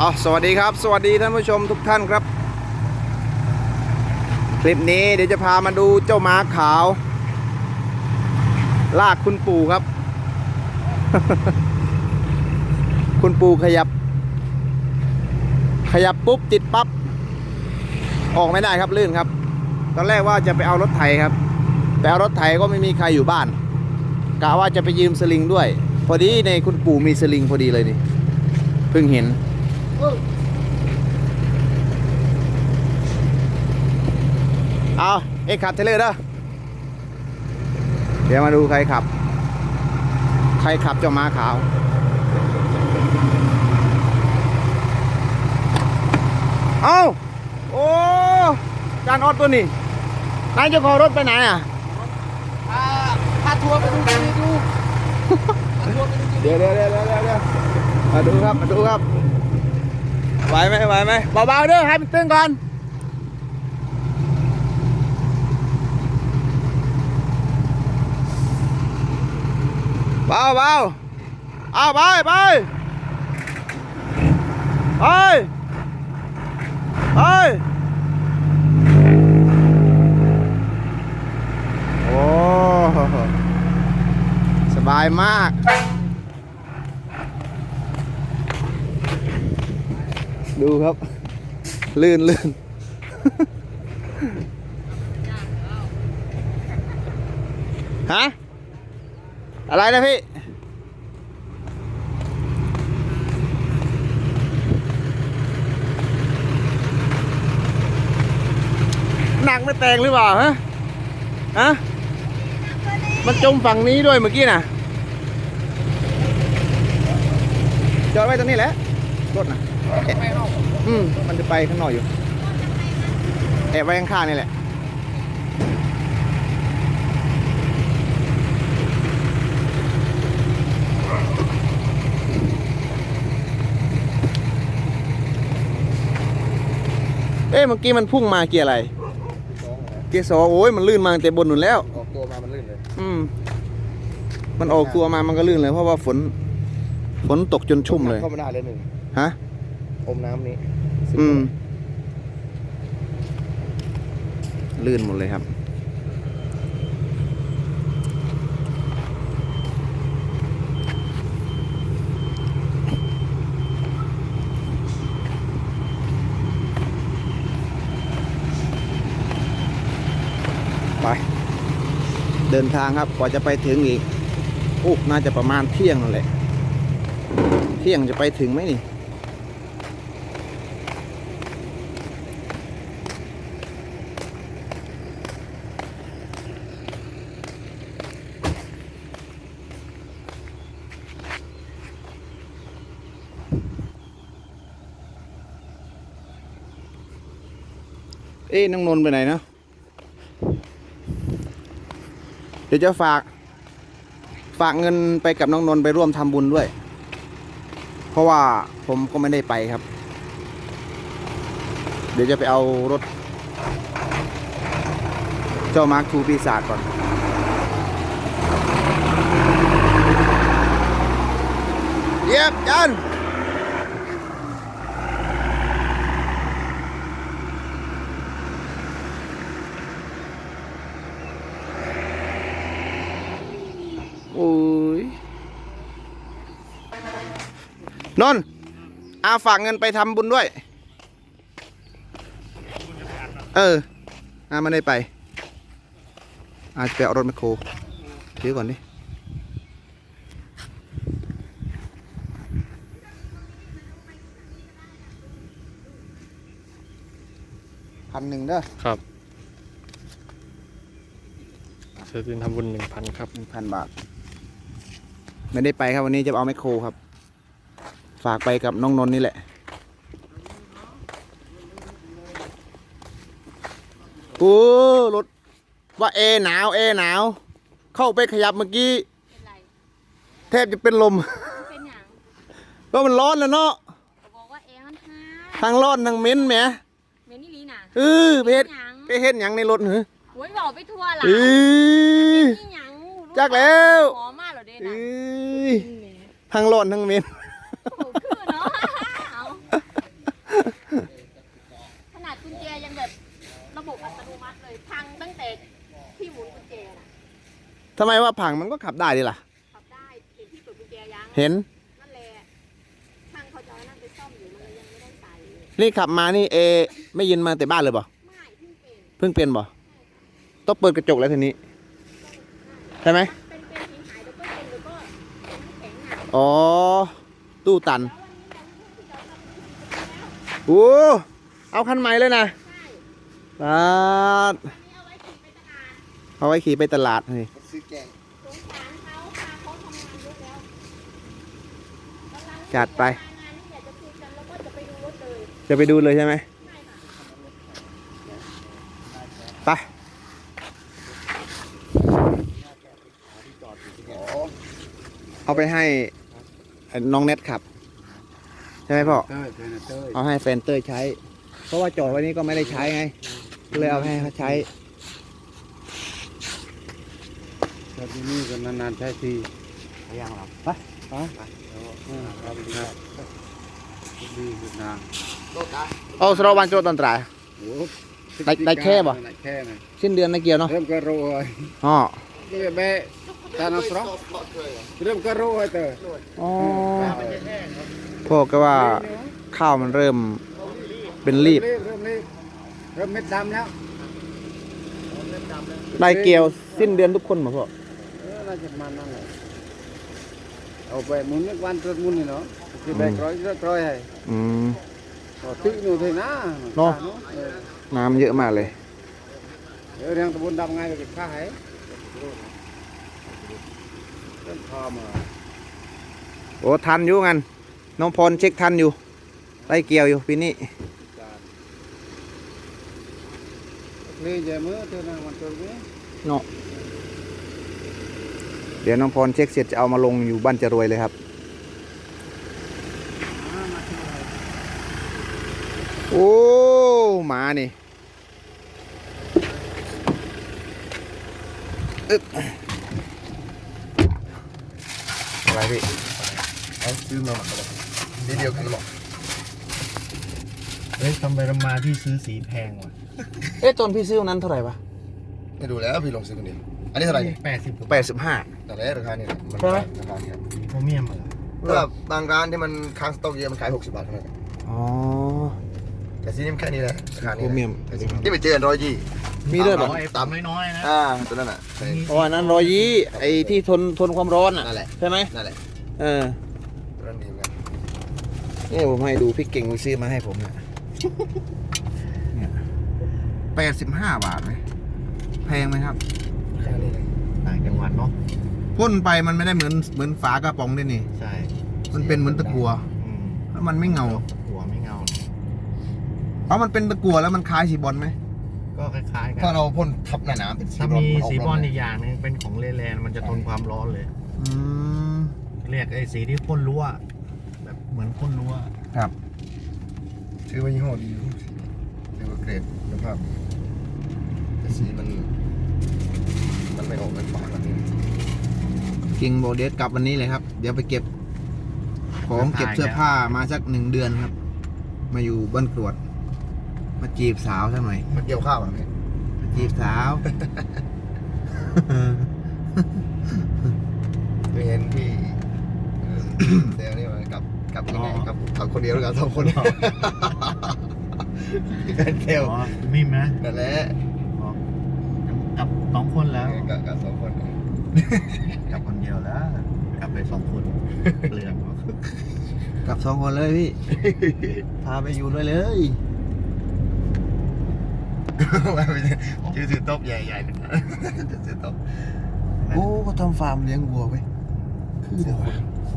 เอสวัสดีครับ สวัสดีท่านผู้ชมทุกท่านครับ คลิปนี้เดี๋ยวจะพามาดูเจ้าม้าขาว ลากคุณปู่ครับ คุณปู่ขยับ ขยับปุ๊บติดปั๊บออกไม่ได้ครับลื่นครับ ตอนแรกว่าจะไปเอารถไถครับไปเอารถไถก็ไม่มีใครอยู่บ้านกะว่าจะไปยืมสลิงด้วย พอดีในคุณปู่มีสลิงพอดีเลยนี่เพิ่งเห็น เอาเอ็กขับเทเลอร์เด้อเดี๋ยวมาดูใครขับ ใครขับเจ้าม้าขาวเอาโอ้จานออดตัวนี้นายเจ้าของรถไปไหนอะพาพาทัวร์ไปดูไปดูพาทัวร์ไปดูเดี๋ยวเดี๋ยวเดี๋ยวเดี๋ยวเดี๋ยวมาดูครับ มาดูครับ ไหวไหมไหวไหมเบาๆเด้อให้มันตึงก่อนเบาเบาเอาไปไปไปไปโอ้สบายมาก ดูครับ ลื่นลื่นฮะ อะไรนะพี่ หนักไม่แตงหรือเปล่าฮะ ฮะ มันจมฝั่งนี้ด้วยเมื่อกี้น่ะ จอดไว้ตรงนี้แหละรถน่ะ องอืมมันจะไปข้างนอกอยู่แอบไว้ข้างๆนี่แหละเอ๊ะเมื่อกี้มันพุ่งมาเกียร์อะไรสองนะเกียร์สองโอ้ยมันลื่นมาตั้งแต่บนนู่นแล้ว ออกตัวมามันลื่นเลย อืม มันออกตัวมามันก็ลื่นเลย เพราะว่าฝน ฝนตกจนชุ่มเลย เข้ามาได้เลยหนึ่งฮะ อมน้ำนี้อืม ลื่นหมดเลยครับ ไป เดินทางครับ กว่าจะไปถึงอีกโอ้น่าจะประมาณเที่ยงนั่นแหละ เที่ยงจะไปถึงไหมนี่ เอ๊ะน้องนนท์ไปไหนนะเดี๋ยวจะฝากฝากเงินไปกับน้องนนท์ไปร่วมทำบุญด้วย เพราะว่าผมก็ไม่ได้ไปครับ เดี๋ยวจะไปเอารถ เจ้ามาร์คทูปีศาจก่อน เยียบจัน โอ้ยนนท์อาฝากเงินไปทำบุญด้วย เอออาไม่ได้ไป อาจะไปเอารถแมคโครถือก่อนดิพันหนึ่งเด้อครับเสถินทำบุญหนึ่งพันครับหนึ่งพันบาท ไม่ได้ไปครับวันนี้จะเอาแมคโครครับ ฝากไปกับน้องนนท์นี่แหละโอ้รถว่าเอหนาวเอหนาว เข้าไปขยับเมื่อกี้เป็นไรแทบจะเป็นลมเป็นหยังเพราะมันร้อนแล้วเนาะก็บอกว่าเอมันหาทั้งร้อนทั้งเหม็นแหมเมนี่ลีน่ะเออไปเฮ็ดหยังไปเฮ็ดหยังในรถเหรอโอ้ยบอกไปทั่วหล่ะเอ้ยนี่หยังรู้ จักแล้วหอมมากเหรอเดนทั้งร้อนทั้งเหม็นโอ้โคือเนาะขนาดกุญแจยังแบบระบบอัตโนมัติเลยพังตั้งแต่ที่หมุนกุญแจนะทำไมว่าผังมันก็ขับได้ดิล่ะ ขับได้เห็นที่เปิดกุญแจยังเห็นนั่นแหละช่างเขาจะนั่งไปซ่อมอยู่มันเลยยังไม่ได้ใส่นี่ขับมานี่เอ ไม่ยินมาแต่บ้านเลยบ่ไม่เพิ่งเป็นเพิ่งเป็นบ่ต้องเปิดกระจกแล้วทีนี้ ใช่ไหมเป็นเป็นหินหายแล้วก็เป็นแล้วก็เป็นน้ำแข็งหนักอ๋อ ตู้ตันว้าวโอ้เอาคันใหม่เลยนะปาดเอาไว้ขี่ไปตลาดเอาไว้ขี่ไปตลาดนี่ซื้อแกงสงสารเขาพาเขาทำงานเยอะแล้วกำลังจัดไป งานนี่อยากจะคุยกันแล้วก็จะไปดูรถเลยจะไปดูเลยใช่ไหม ใช่ค่ะ ไป เอาไปให้น้องเน็ตขับ ใช่ไหมพ่อเต้ยเต้ยเต้ยเอาให้แฟนเต้ยใช้ เพราะว่าจอดไว้นี้ก็ไม่ได้ใช้ไงก็เลยเอาให้เขาใช้แต่ที่นี่ก็นานๆใช้ทียังหรอไปเราไปดูกันดีสุดนางเอาสโรวันโจตันตรายโอ้ได้ได้แค่บ่ได้แค่นะสิ้นเดือนนะเกียวเนาะเริ่มก็โรยอ๋อนี่แม่ ตาน้ำสรอเริ่มก็โรยเต้ยอ๋อพ่อก็ว่าข้าวมันเริ่มเป็นรีบ เริ่มรีบเริ่มเม็ดดำแล้วได้เกี่ยวสิ้นเดือนทุกคนมาพ่อเออน่าจะมันนั่นแหละเอาไปหมุนนึกวันตัวหมุนนี่เนาะคือแบกร้อยเรียบร้อยให้อืม Ờ, tự nhủ thế na Nó. Nó. Ờ, น้ำเยอะมากเลย ở đang tập buôn đâm ngay được khác ấy rất thò mà โอ้ทันอยู่งันน้องพรเช็คทันอยู่ได้เกี่ยวอยู่ปีนี้ lên giờ mới tôi đang còn tôi biết เนาะเดี๋ยวน้องพรเช็คเสร็จจะเอามาลงอยู่บ้านจะรวยเลยครับ โอ้หมานี่อึ๊บ อะไรพี่เอาซื้อมาหมดเลยสีเดียวกันหรอกเฮ้ยทำไปทำมาพี่ซื้อสีแพงว่ะเอ๊ะตอนพี่ซื้อวันนั้นเท่าไหร่ปะไม่ดูแล้วพี่ลองซื้อคนเดียวอันนี้เท่าไหร่เนี่ยแปดสิบแปดสิบห้าแต่ละราคาเนี่ยมันใช่ไหมราคาเนี่ยโพเมียมเหรอถ้าแบบบางร้านที่มันค้างสต็อกเยอะมันขาย60บาทเท่านั้นอ๋อแต่ซีนี่มันแค่นี้แหละราคานี้โพรเมียมแต่ที่ไปเจอร้อยยี่ มีด้วยเหรอไอ้ปั๊มน้อยๆนะอ่าตัวนั้นอะใช่อ๋ออันนั้นรอยยี่ไอ้ที่ทนทนความร้อนอะนั่นแหละใช่ไหมนั่นแหละเออตัวนั้นดีเหมือนกันนี่ผมให้ดูพี่เก่งไปซื้อมาให้ผมเนี่ยแปดสิบห้าบาทไหมแพงไหมครับราคานี้เลยต่างจังหวัดเนาะพ่นไปมันไม่ได้เหมือนเหมือนฝากระป๋องด้วยนี่ ใช่มันเป็นเหมือนตะกัวอืมแล้วมันไม่เงาหัวไม่เงาเพราะมันเป็นตะกัวแล้วมันคล้ายสีบอลไหม ก็คล้ายๆกัถ้านเราพ่นทับหน้าๆเป็นสีถ้าบรอนมีซ์สีบอลกอีกอย่างหนึงเป็นของเลแลนด์มันจะทนความร้อนเลย อืมเรียกไอ้สีที่พ่นรั้วแบบเหมือนพ่นรั้วครับซื้อมายี่ห้อดีซื้อมาเกรดคุณภาพดีแต่สีมัน มันไม่ออกเป็นฝาแบบนี้เก่งโบเดสกลับวันนี้เลยครับ เดี๋ยวไปเก็บของเก็บเสื้อผ้ามาสักหนึ่งเดือนครับ มาอยู่บ้านกรวด มาจีบสาวสักหน่อยมันเกี่ยวข้าวแบบนี้มาจีบสาวเคยเห็นพี่เอ่อเซลนี่มันกลับกลับยังไงกลับขับคนเดียวหรือกับสองคนเป็นเซลอ๋อมิมนะนั่นแหละอ๋อกับสองคนแล้วกับกับสองคนกับคนเดียวแล้ว กลับไปสองคนเปลืองเนอะกลับสองคนเลยพี่ พาไปอยู่ด้วยเลย ชื่อซื้อโต๊ะใหญ่ๆหนึ่งนะซื้อโต๊ะโอ้ก็ทำฟาร์มเลี้ยงวัวไปคือเดี๋ยว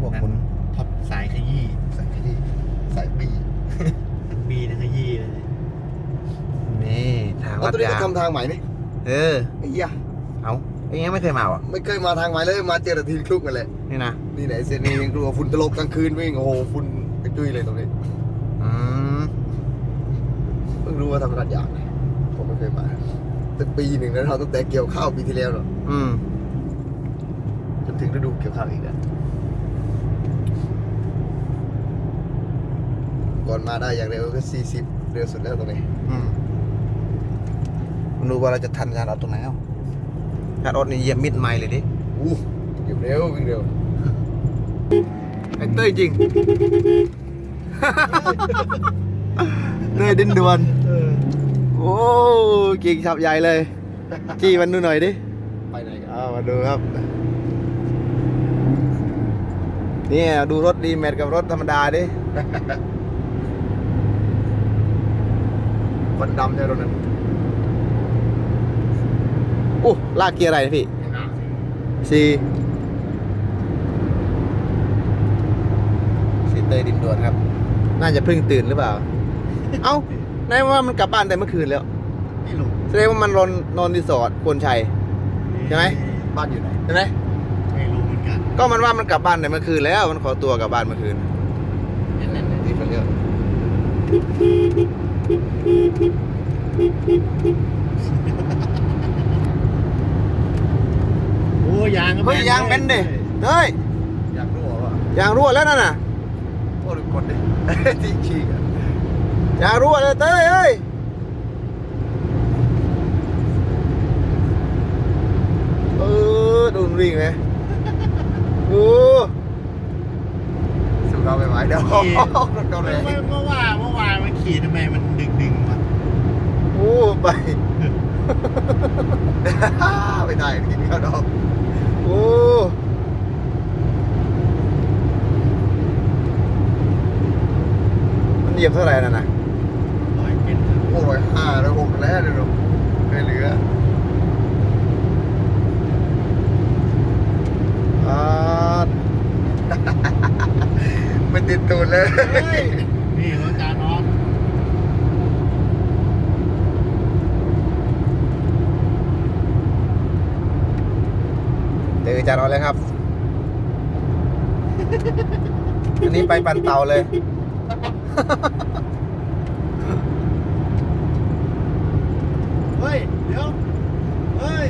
พวกคนท็อปสายขยี้ใส่ที่ใส่ปีทั้งบีทั้งขยี้เลยนี่ทางแล้วลัดตัวนี้ยาก็งทำทางใหม่นี่เออไอ้ยะเอาเองยังไม่เคยมาอะไม่เคยมาทางใหม่เลยมาเจอแต่ทีคลุกกันเลยนี่นะนี่ไหนเซนนี่ยังกลัวฝุ่นตลบกลางคืนวิ่งโอ้โหฝุ่นกระจุยเลยตรงนี้อืมเพิ่งรู้ว่าทำรัดยางนะผมไม่เคยมา ตั้งปีหนึ่งแล้วเราตั้งแต่เกี่ยวข้าวปีที่แล้วเนาะอืม จนถึงฤดูเกี่ยวข้าวอีกแล้วก่อนมาได้อย่างเร็วก็สี่สิบเร็วสุดแล้วตรงนี้อืมคุณดูว่าเราจะทันการเอาตรงไหนเอาจานอดนี่เหยียบมิดไมล์เลยดิอู้เก็บเร็ววิ่งเร็วไอ้เต้ยจริง เต้ยดินดวน โอ้เก่งฉับใหญ่เลย จี้มันดูหน่อยดิ ไปไหนกันเอามาดูครับนี่ดูรถดีแมทกับรถธรรมดาดิฟันดำเนี่ยรถนั้นโอ้ลากเกียร์อะไรนะพี่สี่สีเตยดินดวนครับ น่าจะเพิ่งตื่นหรือเปล่า เอ้า ไหนว่ามันกลับบ้านแต่เมื่อคืนแล้วนี่ลุงแสดงว่ามันนอนนอนรีสอร์ทควรชัย ใช่ไหม บ้านอยู่ไหน ใช่ไหมไม่รู้เหมือนกันก็มันว่ามันกลับบ้านแต่เมื่อคืนแล้ว มันขอตัวกลับบ้านเมื่อคืนนั่นๆที่เขาเรียกโอ้ยางก็เฮ้ยยางเป็นดิเฮ้ยอยากรู้ว่า ยางรั่วแล้วนั่นน่ะ โอ้ลืมกดดิ ที่ฉีกอะ ยางรั่วเลยเต้ยเฮ้ยเออดูมันวิ่งไหมดูสู้เราไม่ไหวเดี๋ยวขี่ รถเราแรงเมื่อเมื่อวานเมื่อวานมันขี่ทำไมมันดึงดึงๆวะโอ้ไป ไม่ได้กินข้าวดอกโอ้มันเหยียบเท่าไหร่น่ะนะร้อยเป็น โอ้ยห้าร้อยหกแล้วเดี๋ยวไม่เหลืออาไม่ติดตูดเลย นี่รถจานอสเจอจานออนเลยครับ อันนี้ไปปันเต่าเลย เฮ้ย เดี๋ยว เฮ้ย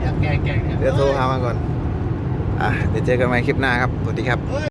อยากแก่แก่เนี่ยเดี๋ยวโทรหามาก่อน อะ เดี๋ยวเจอกันใหม่คลิปหน้าครับ สวัสดีครับเฮ้ย